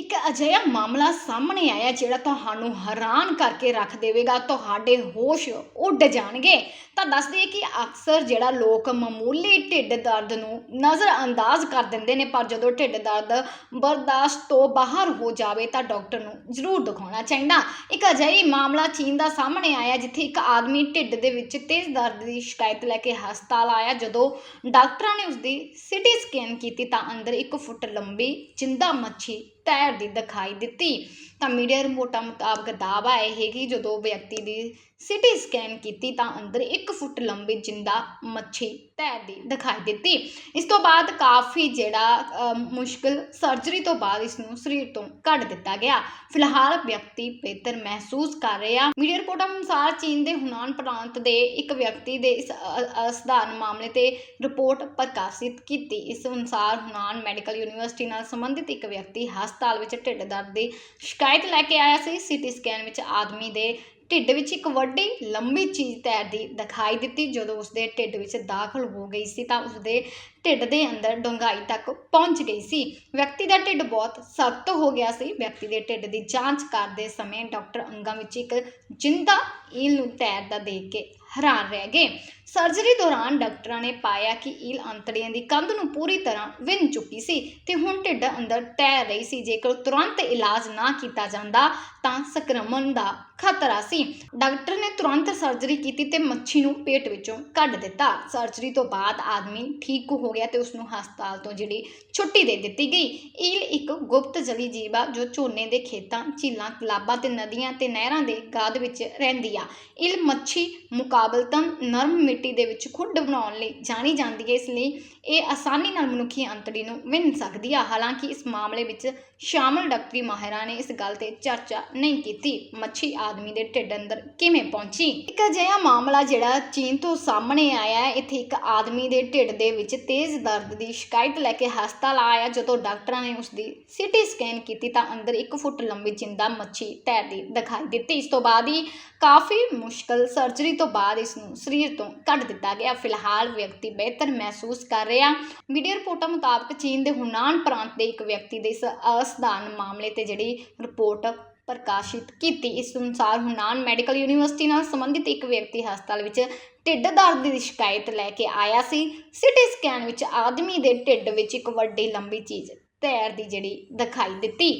ਇੱਕ ਅਜਿਹਾ ਮਾਮਲਾ ਸਾਹਮਣੇ ਆਇਆ ਜਿਹੜਾ ਤੁਹਾਨੂੰ ਹੈਰਾਨ ਕਰਕੇ ਰੱਖ ਦੇਵੇਗਾ, ਤੁਹਾਡੇ ਹੋਸ਼ ਉੱਡ ਜਾਣਗੇ। ਤਾਂ ਦੱਸ ਦਈਏ ਕਿ ਅਕਸਰ ਜਿਹੜਾ ਲੋਕ ਮਾਮੂਲੀ ਢਿੱਡ ਦਰਦ ਨੂੰ ਨਜ਼ਰ ਅੰਦਾਜ਼ ਕਰ ਦਿੰਦੇ ਨੇ, ਪਰ ਜਦੋਂ ਢਿੱਡ ਦਰਦ ਬਰਦਾਸ਼ਤ ਤੋਂ ਬਾਹਰ ਹੋ ਜਾਵੇ ਤਾਂ ਡਾਕਟਰ ਨੂੰ ਜ਼ਰੂਰ ਦਿਖਾਉਣਾ ਚਾਹੀਦਾ। ਇੱਕ ਅਜਿਹੀ ਮਾਮਲਾ ਚੀਨ ਦਾ ਸਾਹਮਣੇ ਆਇਆ, ਜਿੱਥੇ ਇੱਕ ਆਦਮੀ ਢਿੱਡ ਦੇ ਵਿੱਚ ਤੇਜ਼ ਦਰਦ ਦੀ ਸ਼ਿਕਾਇਤ ਲੈ ਕੇ ਹਸਪਤਾਲ ਆਇਆ। ਜਦੋਂ ਡਾਕਟਰਾਂ ਨੇ ਉਸਦੀ ਸਿਟੀ ਸਕੈਨ ਕੀਤੀ ਤਾਂ ਅੰਦਰ 1 ਫੁੱਟ ਲੰਬੀ ਜਿੰਦਾ ਮੱਛੀ ਤੈਰਦੀ ਦਿਖਾਈ ਦਿੱਤੀ। ਤਾਂ ਮੀਡੀਆ ਰਿਪੋਰਟਾਂ ਮੁਤਾਬਕ ਦਾਅਵਾ ਇਹ ਹੈ ਕਿ ਜਦੋਂ ਵਿਅਕਤੀ ਦੀ ਸਿਟੀ ਸਕੈਨ ਕੀਤੀ ਤਾਂ ਅੰਦਰ 1 ਫੁੱਟ ਲੰਬੀ ਜਿੰਦਾ ਮੱਛੀ ਤੈਰਦੀ ਦਿਖਾਈ ਦਿੱਤੀ। ਇਸ ਤੋਂ ਬਾਅਦ ਕਾਫੀ ਜਿਹੜਾ ਅ, ਮੁਸ਼ਕਿਲ ਸਰਜਰੀ ਤੋਂ ਬਾਅਦ ਇਸ ਨੂੰ ਸਰੀਰ ਤੋਂ ਕੱਢ ਦਿੱਤਾ ਗਿਆ। ਫਿਲਹਾਲ ਵਿਅਕਤੀ ਬਿਹਤਰ ਮਹਿਸੂਸ ਕਰ ਰਿਹਾ। ਮੀਡੀਆ ਰਿਪੋਰਟਾਂ ਅਨੁਸਾਰ ਚੀਨ ਦੇ ਹੁਨਾਨ ਪ੍ਰਾਂਤ ਦੇ ਇੱਕ ਵਿਅਕਤੀ ਦੇ ਇਸ ਅਸਧਾਰਨ ਮਾਮਲੇ ਤੇ ਰਿਪੋਰਟ ਪ੍ਰਕਾਸ਼ਿਤ ਕੀਤੀ। ਇਸ ਅਨੁਸਾਰ ਹੁਨਾਨ ਮੈਡੀਕਲ ਯੂਨੀਵਰਸਿਟੀ ਨਾਲ ਸੰਬੰਧਿਤ ਇੱਕ ਵਿਅਕਤੀ ਹਸਪਤਾਲ ਵਿੱਚ ਢਿੱਡ ਦਰਦ ਦੀ ਸ਼ਿਕਾਇਤ ਲੈ ਕੇ ਆਇਆ ਸੀ, ਸੀਟੀ ਸਕੈਨ ਵਿੱਚ ਆਦਮੀ ਦੇ ਢਿੱਡ ਵਿੱਚ ਇੱਕ ਵੱਡੀ ਲੰਬੀ ਚੀਜ਼ ਤੈਰਦੀ ਦਿਖਾਈ ਦਿੱਤੀ। ਜਦੋਂ ਉਸਦੇ ਢਿੱਡ ਵਿੱਚ ਦਾਖਲ ਹੋ ਗਈ ਸੀ ਤਾਂ ਉਸਦੇ ਢਿੱਡ ਦੇ ਅੰਦਰ ਡੂੰਘਾਈ ਤੱਕ ਪਹੁੰਚ ਗਈ ਸੀ। ਵਿਅਕਤੀ ਦਾ ਢਿੱਡ ਬਹੁਤ ਸਖਤ ਹੋ ਗਿਆ ਸੀ। ਵਿਅਕਤੀ ਦੇ ਢਿੱਡ ਦੀ ਜਾਂਚ ਕਰਦੇ ਸਮੇਂ ਡਾਕਟਰ ਅੰਗਾਂ ਵਿੱਚ ਇੱਕ ਜਿੰਦਾ ਈਲ ਨੂੰ ਤੈਰਦਾ ਦੇਖ ਕੇ ਹੈਰਾਨ ਰਹਿ ਗਏ। ਸਰਜਰੀ ਦੌਰਾਨ ਡਾਕਟਰਾਂ ਨੇ ਪਾਇਆ ਕਿ ਈਲ ਅੰਤੜੀਆਂ ਦੀ ਕੰਧ ਨੂੰ ਪੂਰੀ ਤਰ੍ਹਾਂ ਵਿੰਨ ਚੁੱਕੀ ਸੀ ਤੇ ਹੁਣ ਢਿੱਡ ਅੰਦਰ ਤੈਰ ਰਹੀ ਸੀ। ਜੇਕਰ ਤੁਰੰਤ ਇਲਾਜ ਨਾ ਕੀਤਾ ਜਾਂਦਾ ਤਾਂ ਸੰਕਰਮਣ ਦਾ ਖਤਰਾ ਸੀ। ਡਾਕਟਰ ਨੇ ਤੁਰੰਤ ਸਰਜਰੀ ਕੀਤੀ ਤੇ ਮੱਛੀ ਨੂੰ ਪੇਟ ਵਿੱਚੋਂ ਕੱਢ ਦਿੱਤਾ। ਸਰਜਰੀ ਤੋਂ ਬਾਅਦ ਆਦਮੀ ਠੀਕ ਹੋ ਗਿਆ ਤੇ ਉਸ ਨੂੰ ਹਸਪਤਾਲ ਤੋਂ ਜਿਹੜੀ ਛੁੱਟੀ ਦੇ ਦਿੱਤੀ ਗਈ। ਈਲ ਇੱਕ ਗੁਪਤ ਜਲੀ ਜੀਵ ਆ ਜੋ ਝੋਨੇ ਦੇ ਖੇਤਾਂ, ਝੀਲਾਂ, ਤਲਾਬਾਂ ਤੇ ਨਦੀਆਂ ਤੇ ਨਹਿਰਾਂ ਦੇ ਗਾਦ ਵਿੱਚ ਰਹਿੰਦੀ ਆ। ਈਲ ਮੱਛੀ ਮੁਕਾਬਲਤਨ ਨਰਮ ਮਿੱਟੀ ਦੇ ਵਿੱਚ ਖੁੱਡ ਬਣਾਉਣ ਲਈ ਜਾਣੀ ਜਾਂਦੀ ਹੈ, ਇਸ ਲਈ ਇਹ ਆਸਾਨੀ ਨਾਲ ਮਨੁੱਖੀ ਅੰਤੜੀ ਨੂੰ ਵਿੰਨ ਸਕਦੀ ਆ। ਹਾਲਾਂਕਿ ਇਸ ਮਾਮਲੇ ਵਿੱਚ ਸ਼ਾਮਲ ਡਾਕਟਰੀ ਮਾਹਿਰਾਂ ਨੇ ਇਸ ਗੱਲ ਤੇ ਚਰਚਾ ਨਹੀਂ ਕੀਤੀ। ਮੱਛੀ ਆ ਆਦਮੀ ਦੇ ਢਿੱਡ ਅੰਦਰ ਕਿਵੇਂ ਪਹੁੰਚੀ? ਇੱਕ ਅਜਿਹਾ ਮਾਮਲਾ ਜਿਹੜਾ ਚੀਨ ਤੋਂ ਸਾਹਮਣੇ ਆਇਆ ਹੈ, ਇੱਥੇ ਇੱਕ ਆਦਮੀ ਦੇ ਢਿੱਡ ਦੇ ਵਿੱਚ ਤੇਜ਼ ਦਰਦ ਦੀ ਸ਼ਿਕਾਇਤ ਲੈ ਕੇ ਹਸਪਤਾਲ ਆਇਆ। ਜਦੋਂ ਡਾਕਟਰਾਂ ਨੇ ਉਸ ਦੀ ਸਿਟੀ ਸਕੈਨ ਕੀਤੀ ਤਾਂ ਅੰਦਰ 1 ਫੁੱਟ ਲੰਬੀ ਜਿੰਦਾ ਮੱਛੀ ਤੈਰਦੀ ਦਿਖਾਈ ਦਿੱਤੀ। ਇਸ ਤੋਂ ਬਾਅਦ ਹੀ ਕਾਫੀ ਮੁਸ਼ਕਲ ਸਰਜਰੀ ਤੋਂ ਬਾਅਦ ਇਸ ਨੂੰ ਸਰੀਰ ਤੋਂ ਕੱਢ ਦਿੱਤਾ ਗਿਆ। ਫਿਲਹਾਲ ਵਿਅਕਤੀ ਬਿਹਤਰ ਮਹਿਸੂਸ ਕਰ ਰਿਹਾ। ਮੀਡੀਆ ਰਿਪੋਰਟਾਂ ਮੁਤਾਬਕ ਚੀਨ ਦੇ ਹੁਨਾਨ ਪ੍ਰਾਂਤ ਦੇ ਇੱਕ ਵਿਅਕਤੀ ਦੇ ਇਸ ਅਸਧਾਰਨ ਮਾਮਲੇ ਤੇ ਜਿਹੜੀ ਰਿਪੋਰਟ ਪ੍ਰਕਾਸ਼ਿਤ ਕੀਤੀ। ਇਸ ਅਨੁਸਾਰ ਹੁਨਾਨ ਮੈਡੀਕਲ ਯੂਨੀਵਰਸਿਟੀ ਨਾਲ ਸੰਬੰਧਿਤ ਇੱਕ ਵਿਅਕਤੀ ਹਸਪਤਾਲ ਵਿੱਚ ਢਿੱਡ ਦਰਦ ਦੀ ਸ਼ਿਕਾਇਤ ਲੈ ਕੇ ਆਇਆ ਸੀ। ਸਿਟੀ ਸਕੈਨ ਵਿੱਚ ਆਦਮੀ ਦੇ ਢਿੱਡ ਵਿੱਚ ਇੱਕ ਵੱਡੀ ਲੰਬੀ ਚੀਜ਼ ਤੈਰਦੀ ਜਿਹੜੀ ਦਿਖਾਈ ਦਿੱਤੀ।